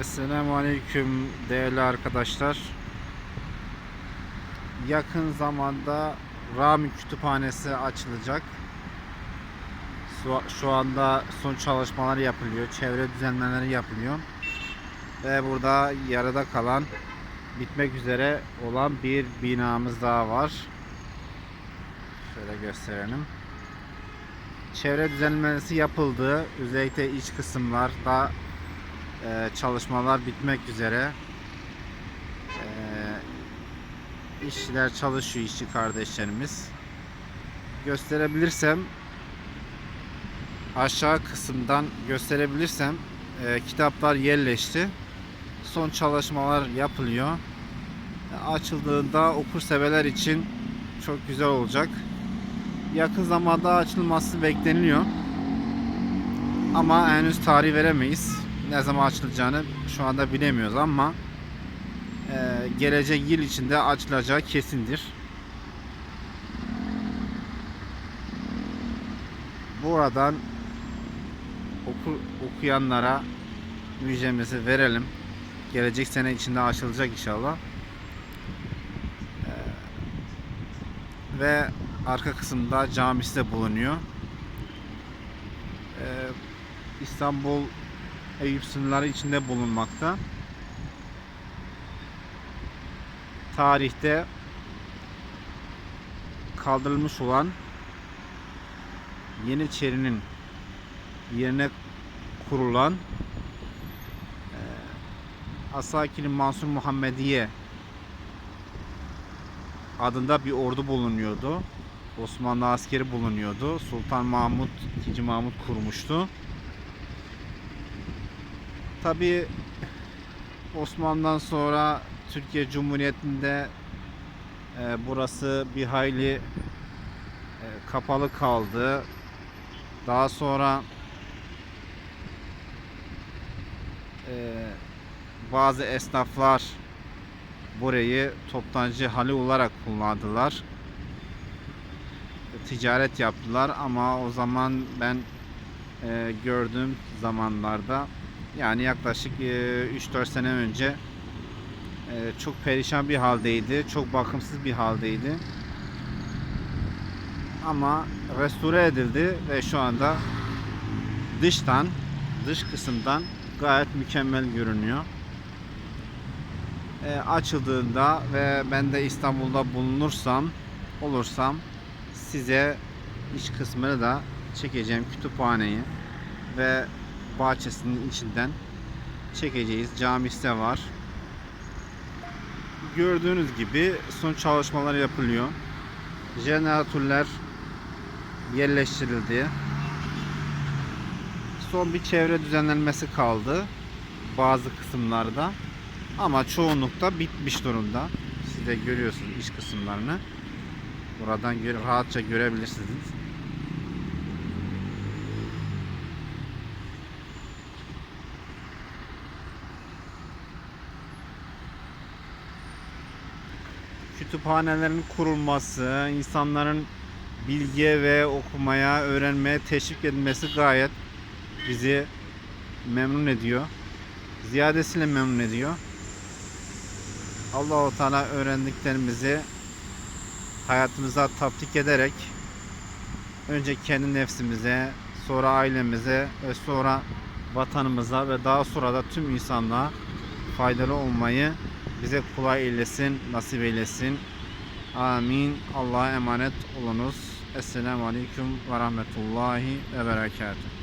Esselamu Aleyküm değerli arkadaşlar. Yakın zamanda Rami Kütüphanesi açılacak. Şu, anda son çalışmalar yapılıyor. Çevre düzenlemeleri yapılıyor. Ve burada yarıda kalan bitmek üzere olan bir binamız daha var. Şöyle gösterelim. Çevre düzenlemesi yapıldı. Özellikle iç kısımlarda ee, çalışmalar bitmek üzere. Ee, işçiler çalışıyor işçi kardeşlerimiz. Gösterebilirsem aşağı kısımdan gösterebilirsem e, kitaplar yerleşti. Son çalışmalar yapılıyor. E, açıldığında okur severler için çok güzel olacak. Yakın zamanda açılması bekleniliyor. Ama henüz tarih veremeyiz ne zaman açılacağını şu anda bilemiyoruz ama e, gelecek yıl içinde açılacağı kesindir. Buradan oku, okuyanlara müjdemizi verelim. Gelecek sene içinde açılacak inşallah. E, ve arka kısımda camisi de bulunuyor. E, İstanbul Eyüp sınırları içinde bulunmakta. Tarihte kaldırılmış olan Yeniçeri'nin yerine kurulan e, Asakili Mansur Muhammediye adında bir ordu bulunuyordu. Osmanlı askeri bulunuyordu. Sultan Mahmut II. Mahmut kurmuştu. Tabi Osmanlı'dan sonra Türkiye Cumhuriyeti'nde e, burası bir hayli e, kapalı kaldı. Daha sonra e, bazı esnaflar burayı toptancı hali olarak kullandılar. Ticaret yaptılar ama o zaman ben e, gördüğüm zamanlarda yani yaklaşık 3-4 e, sene önce çok perişan bir haldeydi. Çok bakımsız bir haldeydi. Ama restore edildi ve şu anda dıştan, dış kısımdan gayet mükemmel görünüyor. E, açıldığında ve ben de İstanbul'da bulunursam, olursam size iç kısmını da çekeceğim kütüphaneyi ve bahçesinin içinden çekeceğiz. Camisi de var. Gördüğünüz gibi son çalışmalar yapılıyor. Jeneratörler yerleştirildi. Son bir çevre düzenlenmesi kaldı. Bazı kısımlarda. Ama çoğunlukta bitmiş durumda. Siz de görüyorsunuz iç kısımlarını. Buradan rahatça görebilirsiniz. Kütüphanelerin kurulması, insanların bilgiye ve okumaya, öğrenmeye teşvik edilmesi gayet bizi memnun ediyor. Ziyadesiyle memnun ediyor. Allahu Teala öğrendiklerimizi hayatımıza tatbik ederek önce kendi nefsimize, sonra ailemize ve sonra vatanımıza ve daha sonra da tüm insanlığa faydalı olmayı bize kolay eylesin, nasip eylesin. Amin. Allah'a emanet olunuz. Esselamu Aleyküm ve Rahmetullahi ve Berekatuhu.